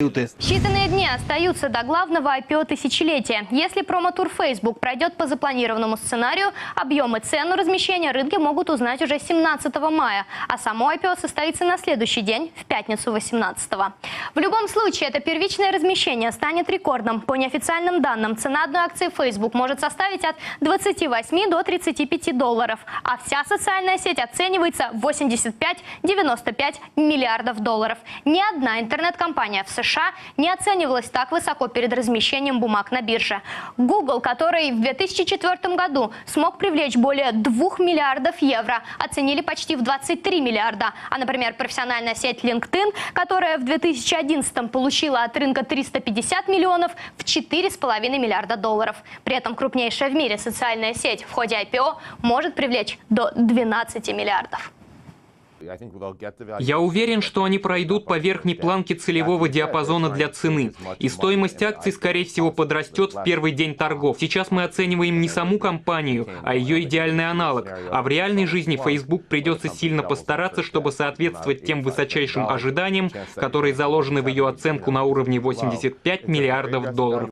Считанные дни остаются до главного IPO тысячелетия. Если промо-тур Facebook пройдет по запланированному сценарию, объемы цену размещения рынки могут узнать уже 17 мая, а само IPO состоится на следующий день, в пятницу 18 В любом случае, это первичное размещение станет рекордным. По неофициальным данным, цена одной акции Facebook может составить от 28 до 35 долларов, а вся социальная сеть оценивается в 85-95 миллиардов долларов. Ни одна интернет-компания в США не оценивалась так высоко перед размещением бумаг на бирже. Google, который в 2004 году смог привлечь более 2 миллиардов евро, оценили почти в 23 миллиарда. А, например, профессиональная сеть LinkedIn, которая в 2011 получила от рынка 350 миллионов, в 4,5 миллиарда долларов. При этом крупнейшая в мире социальная сеть в ходе IPO может привлечь до 12 миллиардов. Я уверен, что они пройдут по верхней планке целевого диапазона для цены, и стоимость акций, скорее всего, подрастет в первый день торгов. Сейчас мы оцениваем не саму компанию, а ее идеальный аналог. А в реальной жизни Facebook придется сильно постараться, чтобы соответствовать тем высочайшим ожиданиям, которые заложены в ее оценку на уровне 85 миллиардов долларов.